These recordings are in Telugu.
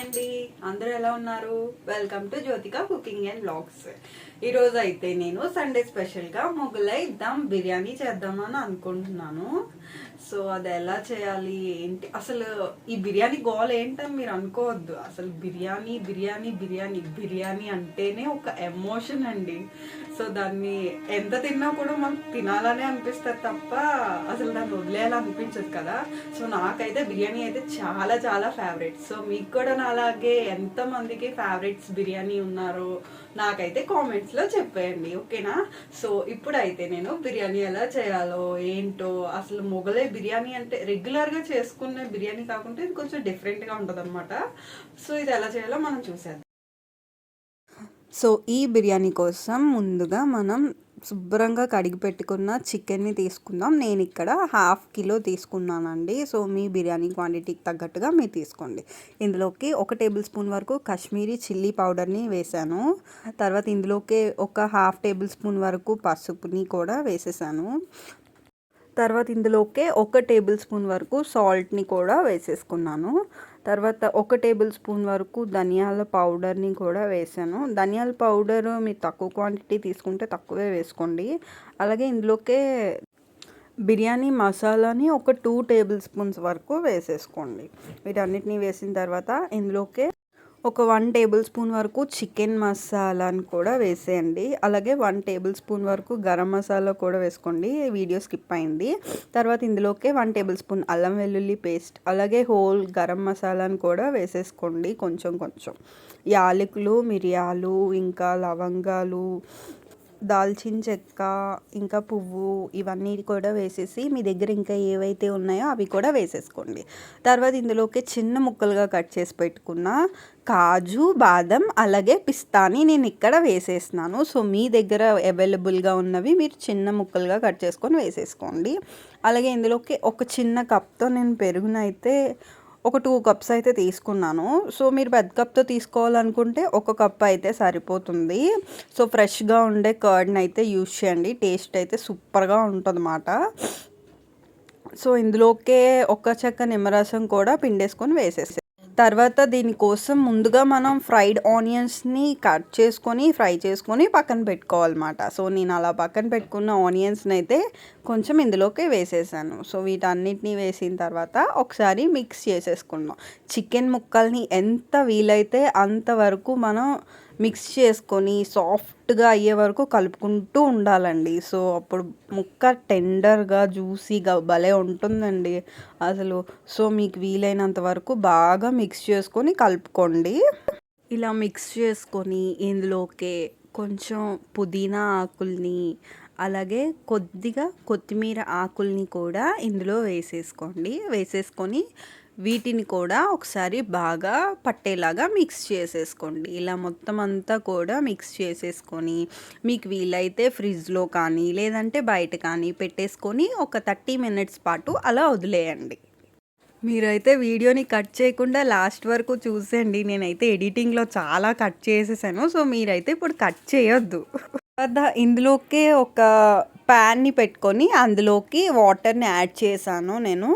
అండి. అందరూ ఎలా ఉన్నారు? Welcome to Jyothika cooking and blogs ఈరోజు అయితే నేను సండే స్పెషల్గా మొగలై దమ్ బిర్యానీ చేద్దామని అనుకుంటున్నాను. సో అది ఎలా చేయాలి? ఏంటి? అసలు ఈ బిర్యానీ గోల్ ఏంటని మీరు అనుకోవద్దు. అసలు బిర్యానీ బిర్యానీ బిర్యానీ బిర్యానీ అంటేనే ఒక ఎమోషన్ అండి. సో దాన్ని ఎంత తిన్నా కూడా మనకు తినాలనే అనిపిస్తుంది తప్ప అసలు దాన్ని వదిలేయాలనిపించదు కదా. సో నాకైతే బిర్యానీ అయితే చాలా చాలా ఫేవరెట్ సో మీకు కూడా అలాగే ఎంతమందికి ఫేవరెట్స్ బిర్యానీ ఉన్నారో నాకైతే కామెంట్స్లో చెప్పేయండి ఓకేనా? సో ఇప్పుడైతే నేను బిర్యానీ ఎలా చేయాలో ఏంటో అసలు మొగలే బిర్యానీ అంటే రెగ్యులర్గా చేసుకునే బిర్యానీ కాకుండా ఇది కొంచెం డిఫరెంట్గా ఉంటుంది సో ఇది ఎలా చేయాలో మనం చూసేద్దాం. సో ఈ బిర్యానీ కోసం ముందుగా మనం శుభ్రంగా కడిగి పెట్టుకున్న చికెన్ని తీసుకుందాం. నేను ఇక్కడ హాఫ్ కిలో తీసుకున్నానండి. సో మీ బిర్యానీ క్వాంటిటీకి తగ్గట్టుగా మీరు తీసుకోండి. ఇందులోకి ఒక టేబుల్ స్పూన్ వరకు కాశ్మీరీ చిల్లీ పౌడర్ని వేసాను. తర్వాత ఇందులోకి ఒక హాఫ్ టేబుల్ స్పూన్ వరకు పసుపుని కూడా వేసేసాను. తర్వాత ఇందులోకే ఒక టేబుల్ స్పూన్ వరకు సాల్ట్ని కూడా వేసేసుకున్నాను. తర్వాత ఒక టేబుల్ స్పూన్ వరకు ధనియాల పౌడర్ని కూడా వేసాను. ధనియాల పౌడర్ మీరు తక్కువ క్వాంటిటీ తీసుకుంటే తక్కువే వేసుకోండి. అలాగే ఇందులోకే బిర్యానీ మసాలాని ఒక టూ టేబుల్ స్పూన్స్ వరకు వేసేసుకోండి. వీటన్నిటిని వేసిన తర్వాత ఇందులోకే ఒక వన్ టేబుల్ స్పూన్ వరకు చికెన్ మసాలాని కూడా వేసేయండి. అలాగే వన్ టేబుల్ స్పూన్ వరకు గరం మసాలా కూడా వేసుకోండి. వీడియో స్కిప్ అయింది. తర్వాత ఇందులోకే వన్ టేబుల్ స్పూన్ అల్లం వెల్లుల్లి పేస్ట్ అలాగే హోల్ గరం మసాలాని కూడా వేసేసుకోండి కొంచెం కొంచెం. యాలకులు మిరియాలు ఇంకా లవంగాలు దాల్చిన చెక్క ఇంకా పువ్వు ఇవన్నీ కూడా వేసేసి మీ దగ్గర ఇంకా ఏవైతే ఉన్నాయో అవి కూడా వేసేసుకోండి. తర్వాత ఇందులోకి చిన్న ముక్కలుగా కట్ చేసి పెట్టుకున్న కాజు బాదం అలాగే పిస్తాని నేను ఇక్కడ వేసేస్తున్నాను. సో మీ దగ్గర అవైలబుల్గా ఉన్నవి మీరు చిన్న ముక్కలుగా కట్ చేసుకొని వేసేసుకోండి. అలాగే ఇందులోకి ఒక చిన్న కప్తో నేను పెరుగునైతే ఒక టూ కప్స్ అయితే తీసుకున్నాను. సో మీరు పెద్ద కప్తో తీసుకోవాలనుకుంటే ఒక కప్ అయితే సరిపోతుంది. సో ఫ్రెష్గా ఉండే కర్డ్ని అయితే యూజ్ చేయండి. టేస్ట్ అయితే సూపర్గా ఉంటుందన్నమాట. సో ఇందులోకే ఒక్క చెక్క నిమ్మరసం కూడా పిండేసుకొని వేసేసి తర్వాత దీనికోసం ముందుగా మనం ఫ్రైడ్ ఆనియన్స్ని కట్ చేసుకొని ఫ్రై చేసుకొని పక్కన పెట్టుకోవాలన్నమాట. సో నేను అలా పక్కన పెట్టుకున్న ఆనియన్స్ని అయితే కొంచెం ఇందులోకి వేసేసాను. సో వీటన్నిటిని వేసిన తర్వాత ఒకసారి మిక్స్ చేసేసుకుందాం చికెన్ ముక్కల్ని ఎంత వీలైతే అంతవరకు మనం మిక్స్ చేసుకొని సాఫ్ట్గా అయ్యే వరకు కలుపుకుంటూ ఉండాలండి. సో అప్పుడు ముక్క టెండర్గా జ్యూసీగా భలే ఉంటుందండి. అసలు సో మీకు వీలైనంత వరకు బాగా మిక్స్ చేసుకొని కలుపుకోండి. ఇలా మిక్స్ చేసుకొని ఇందులోకి కొంచెం పుదీనా ఆకుల్ని అలాగే కొద్దిగా కొత్తిమీర ఆకుల్ని కూడా ఇందులో వేసేసుకోండి. వేసేసుకొని వీటిని కూడా ఒకసారి బాగా పట్టేలాగా మిక్స్ చేసేసుకోండి. ఇలా మొత్తం అంతా కూడా మిక్స్ చేసేసుకొని మీకు వీలైతే ఫ్రిడ్జ్లో కానీ లేదంటే బయట కానీ పెట్టేసుకొని ఒక థర్టీ మినిట్స్ పాటు అలా వదిలేయండి. మీరైతే వీడియోని కట్ చేయకుండా లాస్ట్ వరకు చూసేయండి. నేనైతే ఎడిటింగ్లో చాలా కట్ చేసేసాను. సో మీరైతే ఇప్పుడు కట్ చేయొద్దు. తర్వాత ఇందులోకే ఒక ప్యాన్ని పెట్టుకొని అందులోకి వాటర్ని యాడ్ చేశాను నేను.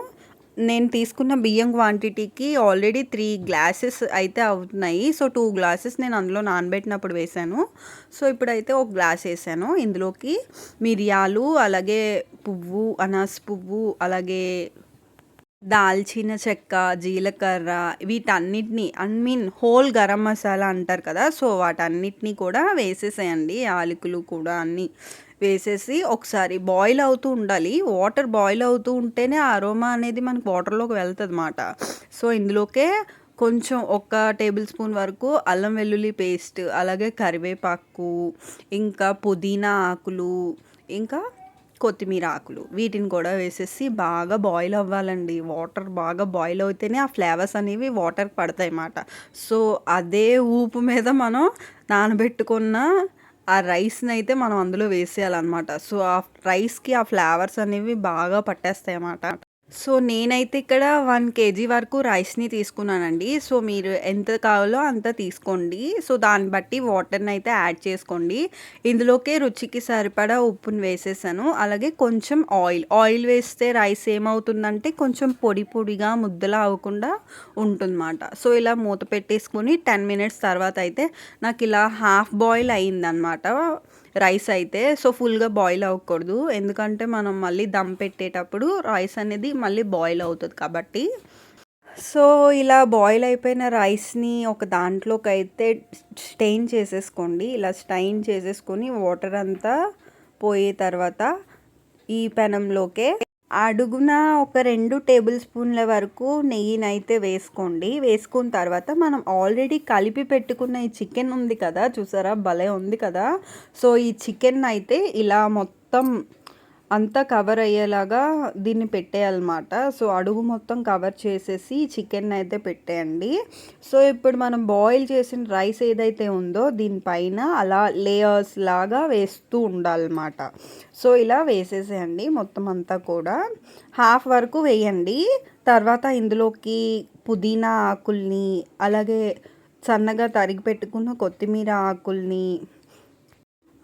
నేను తీసుకున్న బియ్యం క్వాంటిటీకి ఆల్రెడీ త్రీ గ్లాసెస్ అయితే అవుతున్నాయి. సో టూ గ్లాసెస్ నేను అందులో నానబెట్టినప్పుడు వేసాను. సో ఇప్పుడైతే ఒక గ్లాస్ వేసాను. ఇందులోకి మిరియాలు అలాగే పువ్వు అనాస్ పువ్వు అలాగే దాల్చిన చెక్క జీలకర్ర వీటన్నిటిని I mean whole garam masala అంటారు కదా. సో వాటన్నిటిని కూడా వేసేసేయండి. యాలకులు కూడా అన్నీ వేసేసి ఒకసారి బాయిల్ అవుతూ ఉండాలి. వాటర్ బాయిల్ అవుతూ ఉంటేనే అరోమా అనేది మనకు వాటర్లోకి వెళ్తుంది అన్నమాట సో ఇందులోకే కొంచెం ఒక టేబుల్ స్పూన్ వరకు అల్లం వెల్లుల్లి పేస్ట్ అలాగే కరివేపాకు ఇంకా పుదీనా ఆకులు ఇంకా కొత్తిమీర ఆకులు వీటిని కూడా వేసేసి బాగా బాయిల్ అవ్వాలండి. వాటర్ బాగా బాయిల్ అయితేనే ఆ ఫ్లేవర్స్ అనేవి వాటర్కి పడతాయి అన్నమాట సో అదే ఊపు మీద మనం నానబెట్టుకున్న ఆ రైస్ని అయితే మనం అందులో వేసేయాలన్నమాట. సో ఆ రైస్కి ఆ ఫ్లేవర్స్ అనేవి బాగా పట్టేస్తాయి అన్నమాట సో నేనైతే ఇక్కడ వన్ కేజీ వరకు రైస్ని తీసుకున్నానండి. సో మీరు ఎంత కావాలో అంత తీసుకోండి. సో దాన్ని బట్టి వాటర్ని అయితే యాడ్ చేసుకోండి. ఇందులోకే రుచికి సరిపడా ఉప్పుని వేసేసాను. అలాగే కొంచెం ఆయిల్. ఆయిల్ వేస్తే రైస్ ఏమవుతుందంటే కొంచెం పొడి పొడిగా ముద్దలా అవ్వకుండా ఉంటుందన్నమాట. సో ఇలా మూత పెట్టేసుకొని టెన్ మినిట్స్ తర్వాత అయితే నాకు ఇలా హాఫ్ బాయిల్ అయిందనమాట రైస్ అయితే సో ఫుల్గా బాయిల్ అవ్వకూడదు. ఎందుకంటే మనం మళ్ళీ దమ్ పెట్టేటప్పుడు రైస్ అనేది మళ్ళీ బాయిల్ అవుతుంది కాబట్టి. సో ఇలా బాయిల్ అయిపోయిన రైస్ని ఒక దాంట్లోకి అయితే స్టెయిన్ చేసేసుకోండి. ఇలా స్టెయిన్ చేసేసుకొని వాటర్ అంతా పోయే తర్వాత ఈ పెనంలోకే అడుగున ఒక రెండు టేబుల్ స్పూన్ల వరకు నెయ్యినైతే వేసుకోండి. వేసుకున్న తర్వాత మనం ఆల్రెడీ కలిపి పెట్టుకున్న ఈ చికెన్ ఉంది కదా చూసారా? భలే ఉంది కదా. సో ఈ చికెన్ అయితే ఇలా మొత్తం అంతా కవర్ అయ్యేలాగా దీన్ని పెట్టేయాలన్నమాట. సో అడుగు మొత్తం కవర్ చేసేసి చికెన్ అయితే పెట్టేయండి. సో ఇప్పుడు మనం బాయిల్ చేసిన రైస్ ఏదైతే ఉందో దీనిపైన అలా లేయర్స్ లాగా వేస్తూ ఉండాలన్నమాట. సో ఇలా వేసేసేయండి మొత్తం అంతా కూడా. హాఫ్ వరకు వేయండి. తర్వాత ఇందులోకి పుదీనా ఆకుల్ని అలాగే సన్నగా తరిగి పెట్టుకున్న కొత్తిమీర ఆకుల్ని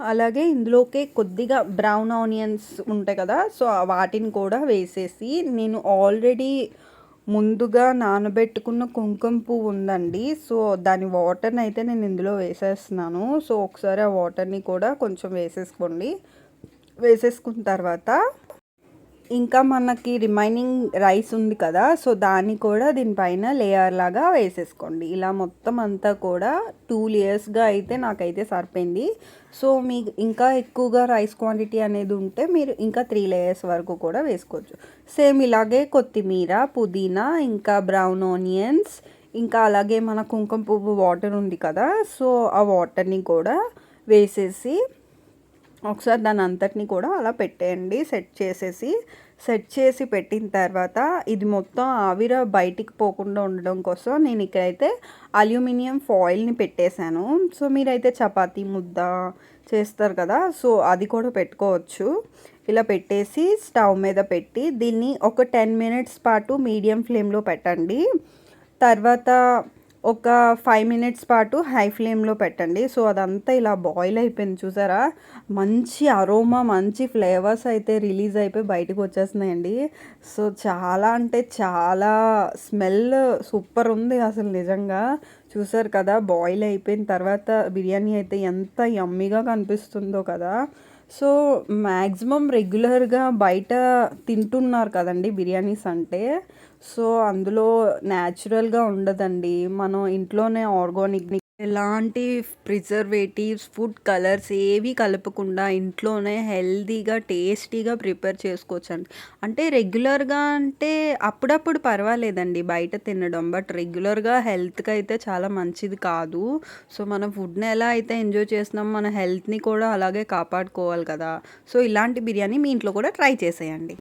అలాగే ఇందులోకి కొద్దిగా బ్రౌన్ ఆనియన్స్ ఉంటాయి కదా సో వాటిని కూడా వేసేసి నేను ఆల్రెడీ ముందుగా నానబెట్టుకున్న కుంకుమ పువ్వు ఉందండి. సో దాని వాటర్ని అయితే నేను ఇందులో వేసేస్తున్నాను. సో ఒకసారి ఆ వాటర్ని కూడా కొంచెం వేసేసుకోండి. వేసేసుకున్న తర్వాత ఇంకా మనకి రిమైనింగ్ రైస్ ఉంది కదా సో దాన్ని కూడా దీనిపైన లేయర్ లాగా వేసేసుకోండి. ఇలా మొత్తం అంతా కూడా టూ లేయర్స్గా అయితే నాకైతే సరిపోయింది. సో మీకు ఇంకా ఎక్కువగా రైస్ క్వాంటిటీ అనేది ఉంటే మీరు ఇంకా త్రీ లేయర్స్ వరకు కూడా వేసుకోవచ్చు. సేమ్ ఇలాగే కొత్తిమీర పుదీనా ఇంకా బ్రౌన్ ఆనియన్స్ ఇంకా అలాగే మన కుంకుమ పువ్వు వాటర్ ఉంది కదా సో ఆ వాటర్ని కూడా వేసేసి ఒకసారి దాని అంతటిని కూడా అలా పెట్టేయండి. సెట్ చేసేసి సెట్ చేసి పెట్టిన తర్వాత ఇది మొత్తం ఆవిర బయటికి పోకుండా ఉండడం కోసం నేను ఇక్కడైతే అల్యూమినియం ఫాయిల్ని పెట్టేశాను. సో మీరైతే చపాతీ ముద్ద చేస్తారు కదా సో అది కూడా పెట్టుకోవచ్చు. ఇలా పెట్టేసి స్టవ్ మీద పెట్టి దీన్ని ఒక టెన్ మినిట్స్ పాటు మీడియం ఫ్లేమ్లో పెట్టండి. తర్వాత ఒక ఫైవ్ మినిట్స్ పాటు హై ఫ్లేమ్లో పెట్టండి. సో అదంతా ఇలా బాయిల్ అయిపోయింది చూసారా? మంచి అరోమా మంచి ఫ్లేవర్స్ అయితే రిలీజ్ అయిపోయి బయటకు వచ్చేస్తున్నాయండి. సో చాలా అంటే చాలా స్మెల్ సూపర్ ఉంది అసలు నిజంగా. చూసారు కదా బాయిల్ అయిపోయిన తర్వాత బిర్యానీ అయితే ఎంత యమ్మీగా కనిపిస్తుందో కదా. సో మ్యాక్సిమం రెగ్యులర్గా బయట తింటున్నారు కదండి బిర్యానీస్ అంటే. సో అందులో న్యాచురల్గా ఉండదండి. మనం ఇంట్లోనే ఆర్గానిక్ ఎలాంటి ప్రిజర్వేటివ్స్ ఫుడ్ కలర్స్ ఏవి కలపకుండా ఇంట్లోనే హెల్తీగా టేస్టీగా ప్రిపేర్ చేసుకోవచ్చండి. అంటే రెగ్యులర్గా అంటే అప్పుడప్పుడు పర్వాలేదండి బయట తినడం. బట్ రెగ్యులర్గా హెల్త్కి అయితే చాలా మంచిది కాదు. సో మనం ఫుడ్ని ఎలా అయితే ఎంజాయ్ చేస్తున్నాం మన హెల్త్ని కూడా అలాగే కాపాడుకోవాలి కదా. సో ఇలాంటి బిర్యానీ మీ ఇంట్లో కూడా ట్రై చేసేయండి.